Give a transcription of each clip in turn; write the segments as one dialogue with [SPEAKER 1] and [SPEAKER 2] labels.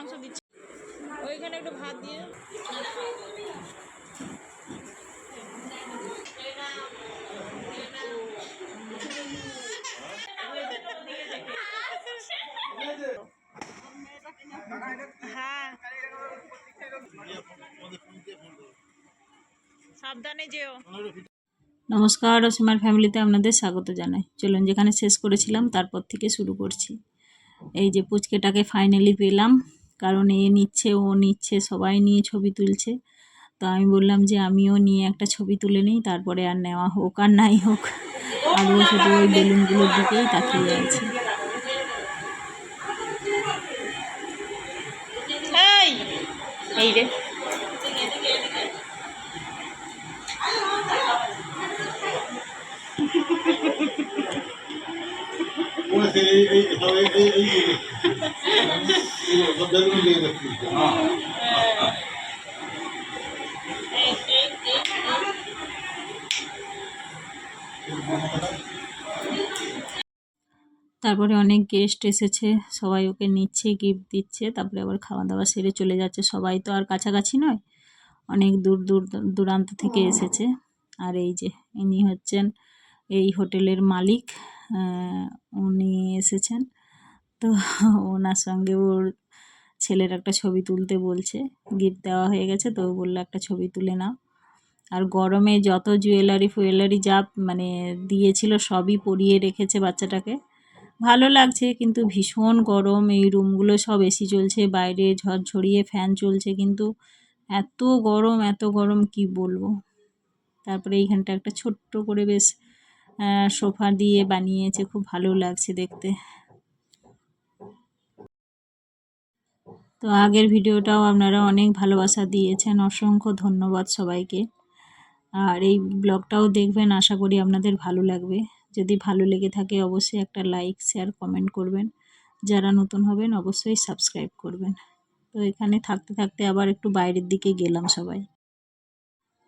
[SPEAKER 1] মাংস দিচ্ছি। ওইখানে একটু ভাত দিয়ে।
[SPEAKER 2] নমস্কার অসীমার ফ্যামিলিতে আপনাদের স্বাগত জানাই। চলুন যেখানে শেষ করেছিলাম, তারপর থেকে শুরু করছি। এই যে পুচকেটাকে ফাইনালি পেলাম। কারণ এ নিচ্ছে ও নিচ্ছে সবাই নিয়ে ছবি তুলছে। তো আমি বললাম যে আমিও নিয়ে একটা ছবি তুলে নিই তারপরে আর নেওয়া হোক আর নাই হোক। আর ও শুধু ওই বেলুনগুলোর দিকেই তাকিয়ে আছে।
[SPEAKER 1] এই এই রে।
[SPEAKER 3] এই।
[SPEAKER 2] তারপরে অনেক গেস্ট এসেছে সবাই ওকে নিচ্ছে গিফট দিচ্ছে তারপরে আবার খাওয়া দাওয়া সেরে চলে যাচ্ছে। সবাই তো আর কাছাকাছি নয় অনেক দূর দূর দূরান্ত থেকে এসেছে। আর এই যে ইনি হচ্ছেন এই হোটেলের মালিক উনি এসেছেন। তো ওনার সঙ্গে ওর ছেলের একটা ছবি তুলতে বলছে। গিফট দেওয়া হয়ে গেছে, তো বলল একটা ছবি তুলে নাও। আর গরমে যত জুয়েলারি ফুয়েলারি যা মানে দিয়েছিল সবই পরিয়ে রেখেছে বাচ্চাটাকে। ভালো লাগছে, কিন্তু ভীষণ গরম। এই রুমগুলো সব এসি চলছে, বাইরে ঝড় ঝরঝরিয়ে ফ্যান চলছে, কিন্তু এত গরম এত গরম, কি বলব? তারপরে এইখানটা একটা ছোট্ট করে বেশ সোফা দিয়ে বানিয়েছে, খুব ভালো লাগছে দেখতে। তো আগের ভিডিওটাও আপনারা অনেক ভালোবাসা দিয়েছেন, অসংখ্য ধন্যবাদ সবাইকে। আর এই ব্লগটাও দেখবেন, আশা করি আপনাদের ভালো লাগবে। যদি ভালো লেগে থাকে অবশ্যই একটা লাইক, শেয়ার, কমেন্ট করবেন। যারা নতুন হবেন অবশ্যই সাবস্ক্রাইব করবেন। তো এখানে থাকতে থাকতে আবার একটু বাইরের দিকে গেলাম সবাই।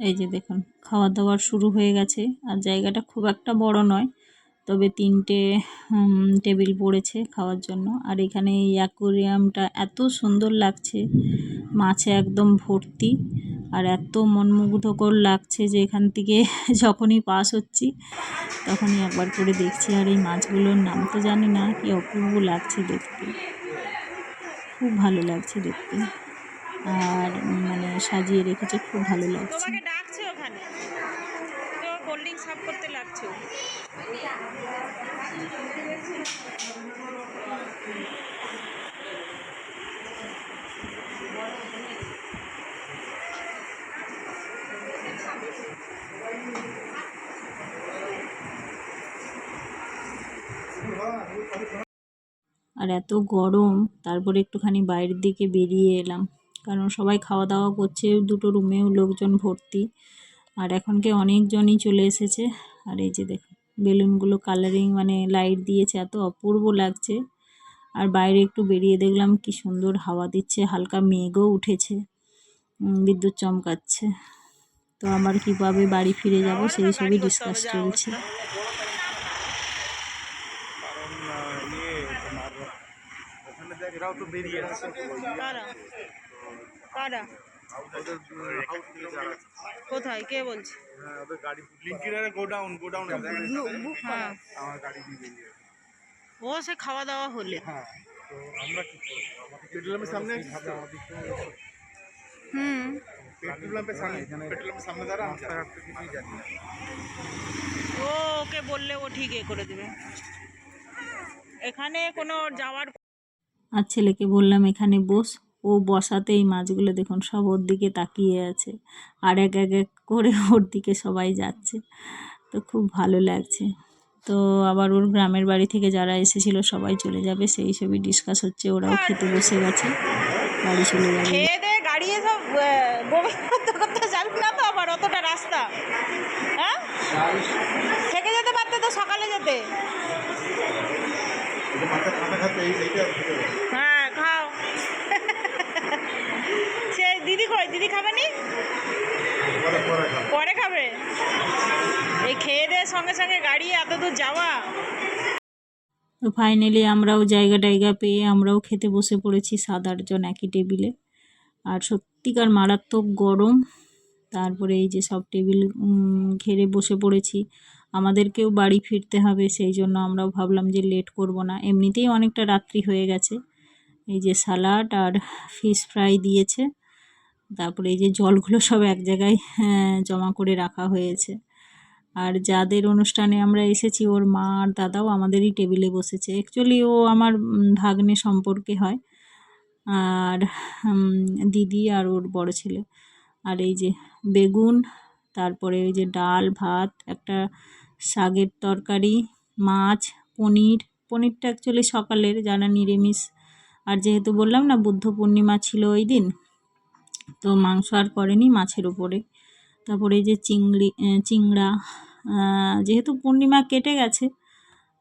[SPEAKER 2] এই যে দেখুন, খাওয়া দাওয়ার শুরু হয়ে গেছে। আর জায়গাটা খুব একটা বড় নয় তবে তিনটে টেবিল পড়েছে খাওয়ার জন্য। আর এখানে এই অ্যাকোরিয়ামটা এত সুন্দর লাগছে, মাছে একদম ভর্তি। আর এত মনমুগ্ধকর লাগছে যে এখান থেকে যখনই পাস হচ্ছি, তখনই একবার করে দেখছি। আর এই মাছগুলোর নাম তো জানি না, কি অপূর্ব লাগছে দেখতে। খুব ভালো লাগছে দেখতে। আর মানে সাজিয়ে রেখেছে, খুব ভালো লাগছে।
[SPEAKER 1] ওখানে? কোল্ড ড্রিঙ্ক সার্ভ করতে লাগছে
[SPEAKER 2] আর এত গরম, তারপরে একটুখানি বাইরের দিকে বেরিয়ে এলাম। কারণ সবাই খাওয়া দাওয়া করছে, দুটো রুমেও লোকজন ভর্তি। আর এখনকে অনেকজনই চলে এসেছে। আর এই যে দেখুন বেলুনগুলো কালারিং মানে লাইট দিয়েছে, এত অপূর্ব লাগছে। আর বাইরে একটু বেরিয়ে দেখলাম কি সুন্দর হাওয়া দিচ্ছে, হালকা মেঘও উঠেছে। বিদ্যুৎ চমকাচ্ছে। তো আমার কীভাবে বাড়ি ফিরে যাব সেই সবই ডিসকাস চলছে।
[SPEAKER 4] দেখ
[SPEAKER 1] কারা? কারা? কোথায়? কে বলছে?
[SPEAKER 4] হ্যাঁ ওদের গাড়ি লিঙ্কিনারে গোডাউন গোডাউন
[SPEAKER 1] হ্যাঁ
[SPEAKER 4] আমার গাড়ি দিয়ে বেরিয়ে আসছে।
[SPEAKER 1] ও সে খাওয়া দাওয়া হলে।
[SPEAKER 4] হ্যাঁ
[SPEAKER 1] হুম।
[SPEAKER 4] পেট্রোল পাম্পের সামনে পেট্রোল পাম্পের সামনে দাঁড়া রাস্তাঘাট তো কিছুই জানি না।
[SPEAKER 1] ও ওকে বললে ও ঠিক এ করে দেবে। এখানে কোনো যাওয়ার
[SPEAKER 2] আর ছেলেকে বললাম এখানে বস। ও বসাতে এই মাছগুলো দেখুন সব ওর দিকে তাকিয়ে আছে। আর এক এক এক করে ওর দিকে সবাই যাচ্ছে। তো খুব ভালো লাগছে। তো আবার ওর গ্রামের বাড়ি থেকে যারা এসেছিল সবাই চলে যাবে। সেই সবই ডিসকাস হচ্ছে। ওরাও খেতে বসে গেছে। বাড়ি চলে যাবে।
[SPEAKER 1] না তো আবার? অতটা রাস্তা। হ্যাঁ? থেকে যেতে পারতে তো সকালে যেতে। হ্যাঁ খাও সে দিদি কই দিদি খাবে নি?
[SPEAKER 3] পরে খাব।
[SPEAKER 1] এই খেয়ে দিয়ে সঙ্গে সঙ্গে গাড়ি এত দূর যাওয়া।
[SPEAKER 2] তো ফাইনালি আমরাও জায়গা টায়গা পেয়ে আমরাও খেতে বসে পড়েছি সাত আটজন একই টেবিলে আর সত্যিকার মারাত্মক গরম তারপরে এই যে সব টেবিল ঘেরে বসে পড়েছি। আমাদেরকেও বাড়ি ফিরতে হবে সেই জন্য আমরাও ভাবলাম যে লেট করব না। এমনিতেই অনেকটা রাত্রি হয়ে গেছে। এই যে সালাড আর ফিশ ফ্রাই দিয়েছে। তারপরে এই যে জলগুলো সব এক জায়গায় হ্যাঁ, জমা করে রাখা হয়েছে। আর যাদের অনুষ্ঠানে আমরা এসেছি ওর মা আর দাদাও আমাদেরই টেবিলে বসেছে। অ্যাকচুয়ালি ও আমার ভাগ্নে সম্পর্কে হয়। আর দিদি আর ওর বড় ছেলে। আর এই যে বেগুন তারপরে ওই যে ডাল ভাত একটা শাকের তরকারি মাছ পনির। পনিরটা অ্যাকচুয়ালি সকালের যারা নিরামিষ। আর যেহেতু বললাম না বুদ্ধ পূর্ণিমা ছিল ওই দিন তো মাংস আর করেনি মাছের উপরে। তারপরে যে চিংড়ি চিংড়া যেহেতু পূর্ণিমা কেটে গেছে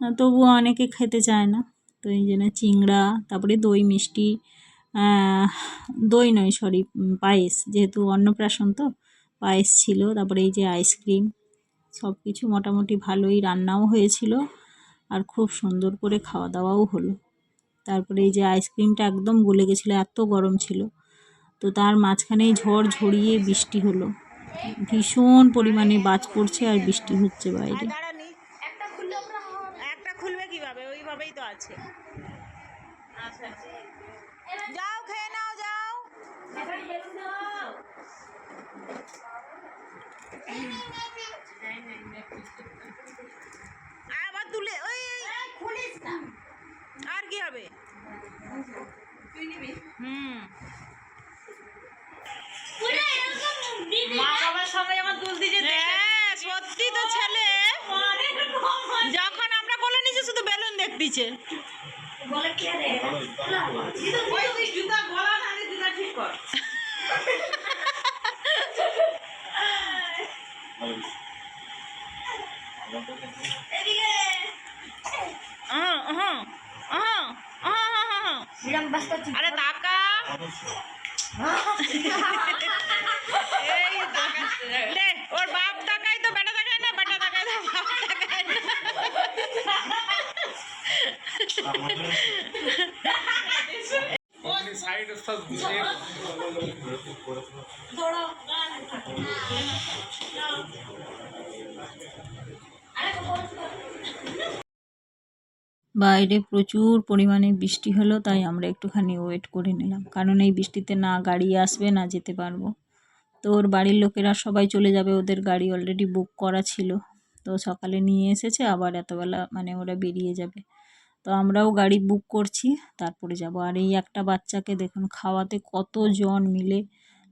[SPEAKER 2] তবুও অনেকে খেতে চায় না। তো এই জন্য চিংড়া, তারপরে দই মিষ্টি দই নয় সরি পায়েস, যেহেতু অন্নপ্রাশন তো, পায়েস ছিল, তারপরে এই যে আইসক্রিম সব কিছু মোটামুটি ভালোই রান্নাও হয়েছিল আর খুব সুন্দর করে খাওয়া দাওয়াও হলো। তারপরে এই যে আইসক্রিমটা একদম গলে গেছিল, এত গরম ছিল তো তার মাঝখানেই ঝড় ঝরিয়ে বৃষ্টি হলো। ভীষণ পরিমাণে বাজ পড়ছে আর বৃষ্টি হচ্ছে বাইরে।
[SPEAKER 1] দাঁড়ানি একটা খুলবে কীভাবে? ওইভাবেই তো আছে। যাও খেয়ে নাও যাও। আবার তুলে ওই ওই। আর কি হবে? হুম। হ্যাঁ সত্যি তো ছেলে। যখন আমরা কোলে নিচে শুধু বেলুন দেখতিছে। আরে তাকা।
[SPEAKER 2] বাইরে প্রচুর পরিমাণে বৃষ্টি হলো, তাই আমরা একটুখানি ওয়েট করে নিলাম। কারণ এই বৃষ্টিতে না গাড়ি আসবে, না যেতে পারব। তো ওর বাড়ির লোকেরা সবাই চলে যাবে, ওদের গাড়ি অলরেডি বুক করা ছিল। তো সকালে নিয়ে এসেছে, আবার এতবেলা মানে ওরা বেরিয়ে যাবে। তো আমরাও গাড়ি বুক করছি, তারপরে যাব। আর এই একটা বাচ্চাকে দেখুন, খাওয়াতে কতজন মিলে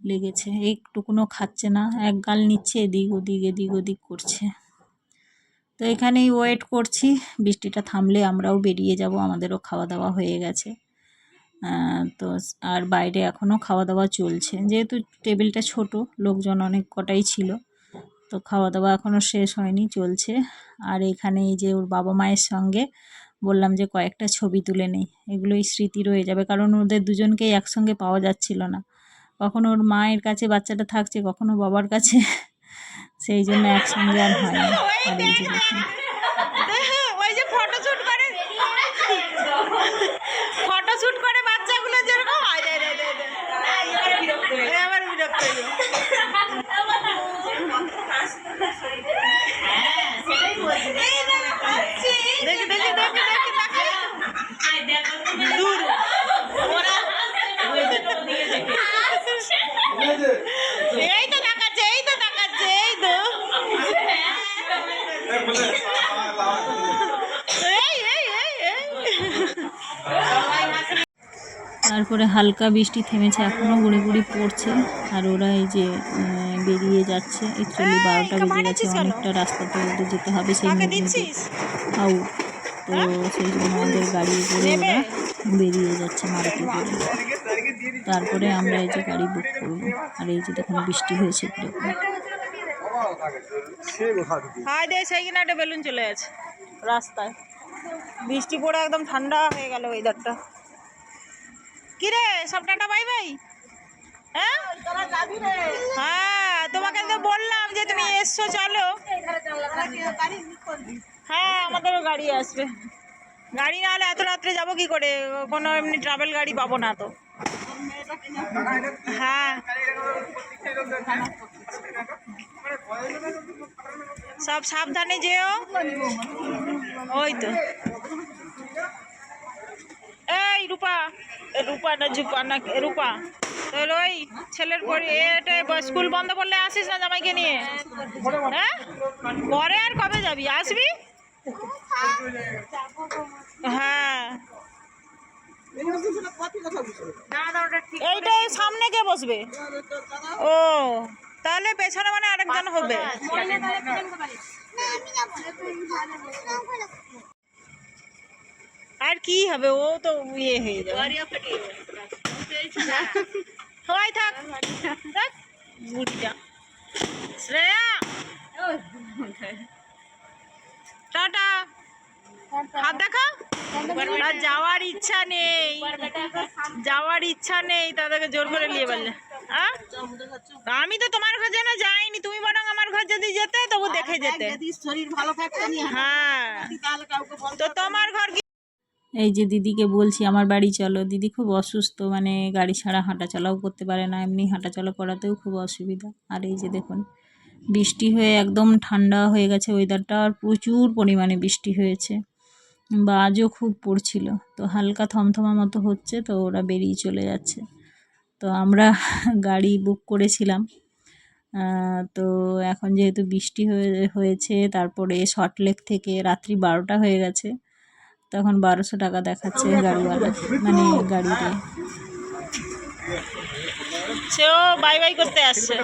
[SPEAKER 2] লেগেছে। একটুকুনও খাচ্ছে না, এক গাল নিচ্ছে, এদিক ওদিক এদিক ওদিক করছে। তো এখানেই ওয়েট করছি, বৃষ্টিটা থামলে আমরাও বেরিয়ে যাব, আমাদেরও খাওয়া দাওয়া হয়ে গেছে। তো আর বাইরে এখনও খাওয়া দাওয়া চলছে। যেহেতু টেবিলটা ছোট, লোকজন অনেক কটাই ছিল, তো খাওয়া দাওয়া এখনও শেষ হয়নি, চলছে। আর এখানে এই যে ওর বাবা মায়ের সঙ্গে বললাম যে কয়েকটা ছবি তুলে নেই। এগুলোই স্মৃতি রয়ে যাবে। কারণ ওদের দুজনকেই একসঙ্গে পাওয়া যাচ্ছিল না। কখনো ওর মায়ের কাছে বাচ্চাটা থাকছে কখনো বাবার কাছে। সেই জন্য একসঙ্গে আর হয় না এই যে দেখুন
[SPEAKER 1] ওই যে ফটো শুট করে ফটো শুট করে বাচ্চাগুলো যেরকম আয় দে দে দে দে এই আবার বিরক্ত হয়ে যাবে। দেখি দেখি দেখি দেখি দেখি দূর এই তো দেখাচ্ছে এই তো দেখাচ্ছে এই তো এই এই এই এই
[SPEAKER 2] তারপরে হালকা বৃষ্টি থেমেছে এখনও গুঁড়ি গুঁড়ি পড়ছে। আর ওরা এই যে বেরিয়ে যাচ্ছে। অ্যাকচুয়ালি বারোটা বেজে গেছে অনেকটা রাস্তা তো ওদের যেতে হবে সেই মুভমেন্টে তো সেই জন্য আমাদের গাড়ি করে ওরা বেরিয়ে যাচ্ছে মারুতি করে তারপরে আমরা এই যে গাড়ি বুক করব। আর এই যে দেখুন বৃষ্টি হয়েছে
[SPEAKER 1] দে একটা বেলুন চলে আছে রাস্তায়। বৃষ্টি পড়ে একদম ঠান্ডা হয়ে গেল ওয়েদারটা কিরে, সব টাটা, বাই বাই? হ্যাঁ? হ্যাঁ তোমাকে তো বললাম যে তুমি এসছো, চলো। হ্যাঁ আমাদেরও গাড়ি আসবে। গাড়ি না হলে এত রাত্রে যাব কি করে? কোনো এমনি ট্রাভেল গাড়ি পাবো না তো। হ্যাঁ। সব সাবধানে যেও। ওই তো। এই রূপা রূপা না জুপা না রূপা। তোর ওই ছেলের পরে এটা স্কুল বন্ধ করলে আসিস না জামাইকে নিয়ে? হ্যাঁ? পরে আর কবে যাবি? আসবি? হ্যাঁ। এইটাই সামনে কে বসবে? ও, তাহলে পেছনে মানে আরেকজন হবে। আর কি হবে? ও তো ইয়ে হয়ে যাবে। সবাই থাক। থাক। বুড়িটা। শ্রেয়া! টাটা। হাত দেখা আর যাওয়ার ইচ্ছা নেই। যাওয়ার ইচ্ছা নেই। তাদেরকে জোর করে নিয়ে বললে? আমি তো তোমার ঘর যেন যাইনি। তুমি বরং আমার ঘর যদি যেতে তবু দেখে যেতে।
[SPEAKER 5] শরীর ভালো থাকতো না
[SPEAKER 1] হ্যাঁ। তো তোমার ঘর
[SPEAKER 2] এই যে দিদিকে বলছি, আমার বাড়ি চলো। দিদি খুব অসুস্থ মানে গাড়ি ছাড়া হাঁটাচলাও করতে পারে না, এমনি হাঁটাচলা করাতেও খুব অসুবিধা। আর এই যে দেখুন, বৃষ্টি হয়ে একদম ঠান্ডা হয়ে গেছে ওয়েদারটা আর প্রচুর পরিমাণে বৃষ্টি হয়েছে। বা আজও খুব পড়ছিল, তো হালকা থমথমা মতো হচ্ছে, তো ওরা বেরিয়ে চলে যাচ্ছে। তো আমরা গাড়ি বুক করেছিলাম তো এখন যেহেতু বৃষ্টি হয়ে, হয়েছে, তারপরে সল্টলেক থেকে রাত্রি বারোটা হয়ে গেছে। তখন বারোশো টাকা দেখাচ্ছে গাড়িওয়ালা মানে গাড়িতে
[SPEAKER 1] সেও বাই বাই করতে আসছে।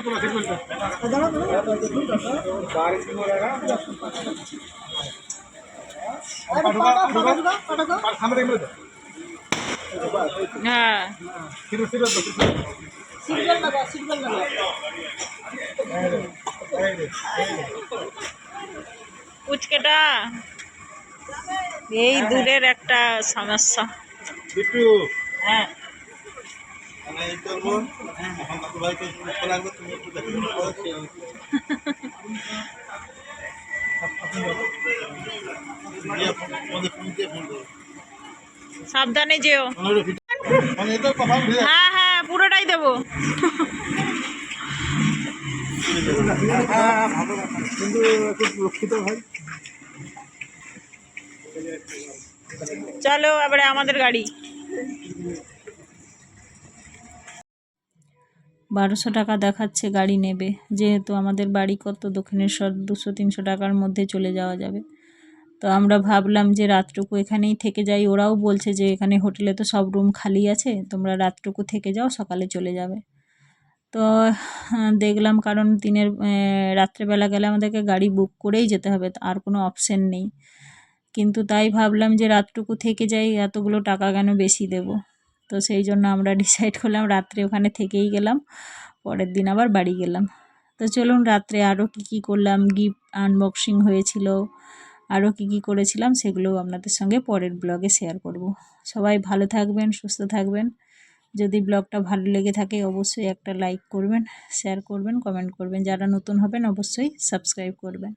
[SPEAKER 1] হ্যাঁ। উচকেটা। এই দূরের একটা সমস্যা। হ্যাঁ।
[SPEAKER 3] করব।
[SPEAKER 1] সাবধানে যেও।
[SPEAKER 3] মানে মানে।
[SPEAKER 1] হ্যাঁ হ্যাঁ পুরোটাই দেবো।
[SPEAKER 3] কিন্তু একটু রক্ষিত ভাই
[SPEAKER 1] চলো এবারে আমাদের গাড়ি।
[SPEAKER 2] বারোশো টাকা দেখাচ্ছে গাড়ি নেবে। যেহেতু আমাদের বাড়ি কত দক্ষিণেশ্বর, দুশো, তিনশো টাকার মধ্যে চলে যাওয়া যাবে। তো আমরা ভাবলাম যে রাতটুকু এখানেই থেকে যাই। ওরাও বলছে যে এখানে হোটেলে তো সব রুম খালি আছে, তোমরা রাতটুকু থেকে যাও, সকালে চলে যাবে। তো দেখলাম কারণ দিনের রাত্রেবেলা গেলে আমাদেরকে গাড়ি বুক করেই যেতে হবে আর কোনো অপশন নেই। কিন্তু তাই ভাবলাম যে রাতটুকু থেকে যাই, এতগুলো টাকা কেন বেশি দেব? তো সেই জন্য আমরা ডিসাইড করলাম রাত্রে ওখানে থেকেই গেলাম, পরের দিন আবার বাড়ি গেলাম। তো চলুন রাত্রে আরও কী কী করলাম গিফট আনবক্সিং হয়েছিল আরও কী কী করেছিলাম সেগুলোও আপনাদের সঙ্গে পরের ব্লগে শেয়ার করব। সবাই ভালো থাকবেন, সুস্থ থাকবেন। যদি ব্লগটা ভালো লেগে থাকে অবশ্যই একটা লাইক করবেন শেয়ার করবেন কমেন্ট করবেন। যারা নতুন হবেন অবশ্যই সাবস্ক্রাইব করবেন।